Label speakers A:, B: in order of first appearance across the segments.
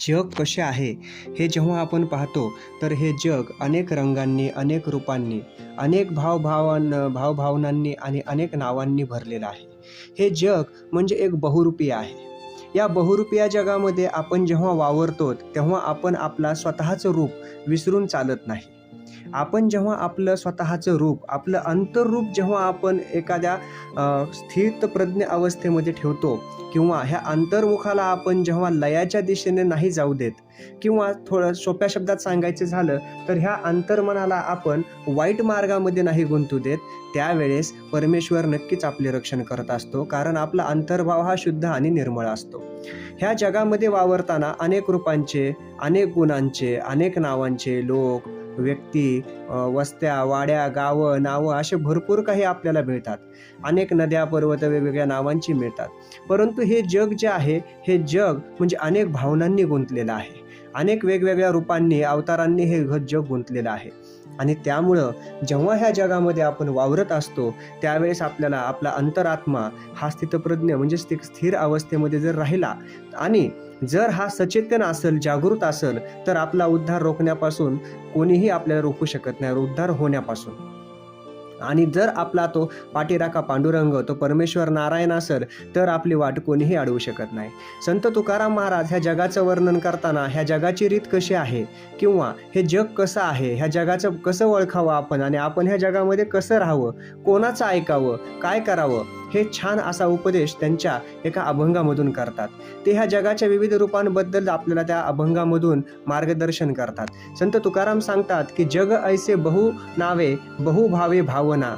A: जग कसे आहे हे जेव्हा आपण पाहतो तर हे जग अनेक रंगांनी अनेक रूपांनी अनेक भावभावां भावभावनांनी आणि अनेक नावांनी भरलेलं आहे. हे जग म्हणजे एक बहुरूपी आहे. या बहुरूपिया जगामध्ये आपण जेव्हा वावरतो तेव्हा आपण आपला स्वतःचं रूप विसरून चालत नाही. आपण जेव्हा आपलं स्वतःचं रूप आपलं अंतररूप जेव्हा आपण एखाद्या अ, स्थितप्रज्ञ अवस्थेमध्ये ठेवतो किंवा ह्या अंतर्मुखाला आपण जेव्हा लयाच्या दिशेने नाही जाऊ देत किंवा थोडं सोप्या शब्दात सांगायचं झालं तर ह्या अंतर्मनाला आपण वाईट मार्गामध्ये नाही गुंतू देत. त्यावेळेस परमेश्वर नक्कीच आपले रक्षण करत असतो कारण आपला अंतर्भाव हा शुद्ध आणि निर्मळ असतो. ह्या जगामध्ये वावरताना अनेक रूपांचे अनेक गुणांचे अनेक नावांचे लोक व्यक्ती वस्त्या वाड्या गावं नावं असे भरपूर काही आपल्याला मिळतात. अनेक नद्या पर्वत वेगवेगळ्या नावांची मिळतात. परंतु हे जग जे आहे हे जग म्हणजे अनेक भावनांनी गुंतलेलं आहे. अनेक वेगवेगळ्या रूपांनी अवतारांनी हे घ- जग गुंतलेलं आहे. आणि त्यामुळं जेव्हा ह्या जगामध्ये आपण वावरत असतो त्यावेळेस आपल्याला आपला अंतरात्मा हा स्थितप्रज्ञ म्हणजे स्थि- स्थिर अवस्थेमध्ये जर राहिला आणि जर हा सचेतन असेल जागृत असेल तर आपला उद्धार रोखण्यापासून कोणीही आपल्याला रोखू शकत नाही उद्धार होण्यापासून. आणि जर आपला तो पाठीराखा पांडुरंग तो परमेश्वर नारायण असेल तर आपली वाट कोणीही अडवू शकत नाही. संत तुकाराम महाराज ह्या जगाचं वर्णन करताना ह्या जगाची रीत कशी आहे? किंवा हे जग कसं आहे? ह्या जगाचं कसं ओळखावं आपण? आणि आपण ह्या जगामध्ये कसं राहावं? कोणाचं ऐकावं? काय करावं? हे छान असा उपदेश त्यांच्या एका अभंगामधून करतात. ते ह्या जगाच्या विविध रूपांबद्दल आपल्याला त्या अभंगामधून मार्गदर्शन करतात. संत तुकाराम सांगतात की जग ऐसे बहु नावे बहु भावे भावना.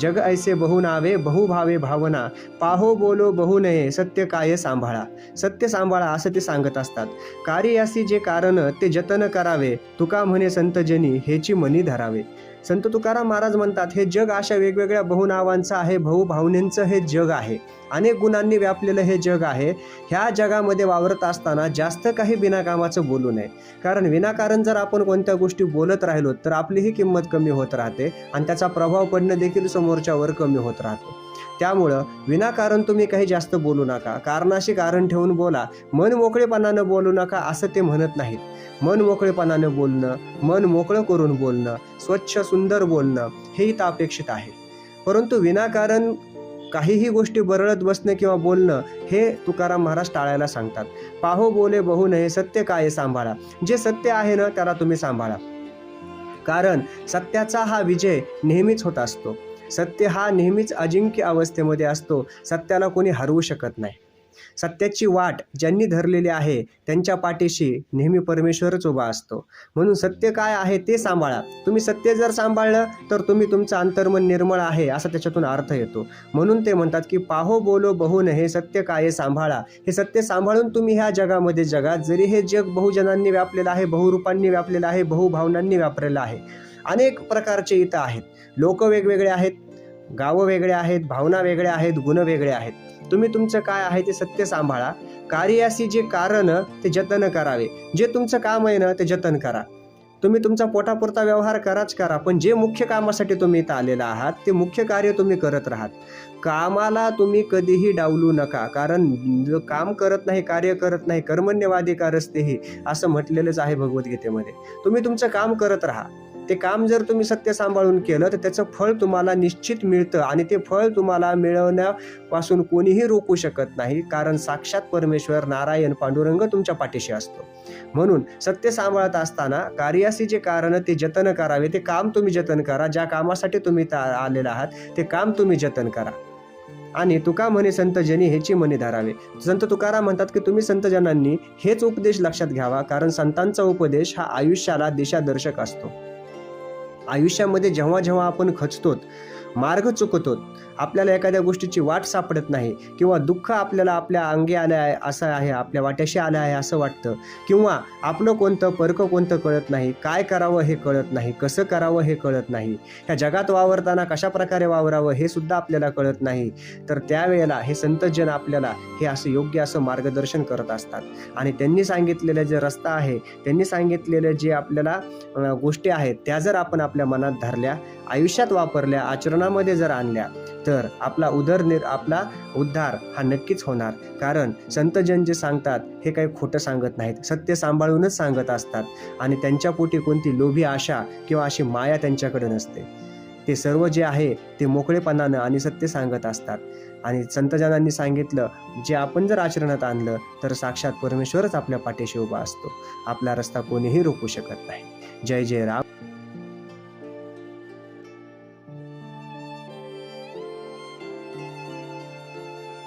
A: जग ऐसे बहु नावे बहु भावे भावना. पाहो बोलो बहु नये सत्य काय सांभाळा. सत्य सांभाळा असं ते सांगत असतात. कार्यासी जे कारण ते जतन करावे. तुका म्हणे संतजनी हेची मनी धरावे. संत तुकाराम महाराज म्हणतात हे जग अशा वेगवेगळ्या बहुनावांचं आहे भाऊ भावनेंचं हे जग आहे. अनेक गुणांनी व्यापलेलं हे जग आहे. ह्या जगामध्ये वावरत असताना जास्त काही बिनाकामाचं बोलू नये. कारण विनाकारण जर आपण कोणत्या गोष्टी बोलत राहिलो तर आपलीही किंमत कमी होत राहते आणि त्याचा प्रभाव पडणं देखील समोरच्यावर कमी होत राहतो. त्यामुळं विनाकारण तुम्ही काही जास्त बोलू नका. कारणाशी कारण ठेवून बोला. मन मोकळेपणानं बोलू नका असं ते म्हणत नाहीत. मन मोकळेपणानं बोलणं मन मोकळं करून बोलणं स्वच्छ सुंदर बोलणं हे इथं अपेक्षित आहे. परंतु विनाकारण काहीही गोष्टी बरळत बसणं किंवा बोलणं हे तुकाराम महाराज टाळायला सांगतात. पाहो बोले बहु नये सत्य काय सांभाळा. जे सत्य आहे ना त्याला तुम्ही सांभाळा. कारण सत्याचा हा विजय नेहमीच होत असतो. सत्य हा नेहमीच अजिंक्य अवस्थेमध्ये असतो. सत्याला कोणी हरवू शकत नाही. सत्याची वाट ज्यांनी धरलेली आहे त्यांच्या पाठीशी नेहमी परमेश्वरच उभा असतो. म्हणून सत्य काय आहे ते सांभाळा. तुम्ही सत्य जर सांभाळलं तर तुम्ही तुमचं अंतर्मन निर्मळ आहे असा त्याच्यातून अर्थ येतो. म्हणून ते म्हणतात की पाहो बोलो बहु हे सत्य काय सांभाळा. हे सत्य सांभाळून तुम्ही ह्या जगामध्ये जगात जरी हे जग बहुजनांनी व्यापलेलं आहे बहुरूपांनी व्यापलेलं आहे बहुभावनांनी व्यापलेलं आहे अनेक प्रकारचे इथं आहेत. लोक वेगवेगळे आहेत गावं वेगळे आहेत भावना वेगळ्या आहेत गुण वेगळे आहेत. तुम्ही तुमचं काय आहे ते सत्य सांभाळा. कार्यासी जे कारण ते जतन करावे. जे तुमचं काम आहे ना ते जतन करा. तुम्ही तुमचा पोटापुरता व्यवहार कराच करा पण जे मुख्य कामासाठी तुम्ही इथं आलेला आहात ते मुख्य कार्य तुम्ही करत राहात. कामाला तुम्ही कधीही डावलू नका कारण काम करत नाही कार्य करत नाही कर्मण्यवादी कारस्तेही असं म्हटलेलंच आहे भगवद्गीतेमध्ये. तुम्ही तुमचं काम करत राहा. ते काम जर तुम्ही सत्य सांभाळून केलं तर त्याचं फळ तुम्हाला निश्चित मिळतं आणि ते फळ तुम्हाला मिळवण्यापासून कोणीही रोखू शकत नाही कारण साक्षात परमेश्वर नारायण पांडुरंग तुमच्या पाठीशी असतो. म्हणून सत्य सांभाळत असताना कार्याशी जे कारण ते जतन करावे. ते काम तुम्ही जतन करा. ज्या कामासाठी तुम्ही आलेला आहात ते काम तुम्ही जतन करा. आणि तुका म्हणे संतजनी ह्याची मने धरावे. संत तुकाराम म्हणतात की तुम्ही संतजनांनी हेच उपदेश लक्षात घ्यावा कारण संतांचा उपदेश हा आयुष्याला दिशादर्शक असतो. आयुष्यामध्ये जेव्हा जेव्हा आपण खचतो मार्ग चुकतो. आपल्याला एखाद्या गोष्टीची वाट सापडत नाही किंवा दुःख आपल्याला आपल्या अंगी आलं आहे असं आहे आपल्या वाट्याशी आलं आहे असं वाटतं. किंवा आपलं कोणतं परकं कोणतं कळत नाही काय करावं हे कळत नाही कसं करावं हे कळत नाही. ह्या जगात वावरताना कशा प्रकारे वावरावं हे सुद्धा आपल्याला कळत नाही. तर त्यावेळेला हे संतजन आपल्याला हे असं योग्य असं मार्गदर्शन करत असतात. आणि त्यांनी सांगितलेलं जे रस्ता आहे त्यांनी सांगितलेलं जे आपल्याला गोष्टी आहेत त्या जर आपण आपल्या मनात धरल्या आयुष्यात वापरल्या आचरणामध्ये जर आणल्या तर आपला उदरनिर आपला उद्धार हा नक्कीच होणार. कारण संतजन जे सांगतात हे काही खोटं सांगत नाहीत. सत्य सांभाळूनच सांगत असतात. आणि त्यांच्या पोटी कोणती लोभी आशा किंवा अशी माया त्यांच्याकडे नसते. ते सर्व जे आहे ते मोकळेपणानं आणि सत्य सांगत असतात. आणि संतजनांनी सांगितलं जे आपण जर आचरणात आणलं तर साक्षात परमेश्वरच आपल्या पाठीशी उभा असतो. आपला रस्ता कोणीही रोखू शकत नाही. जय जय राम.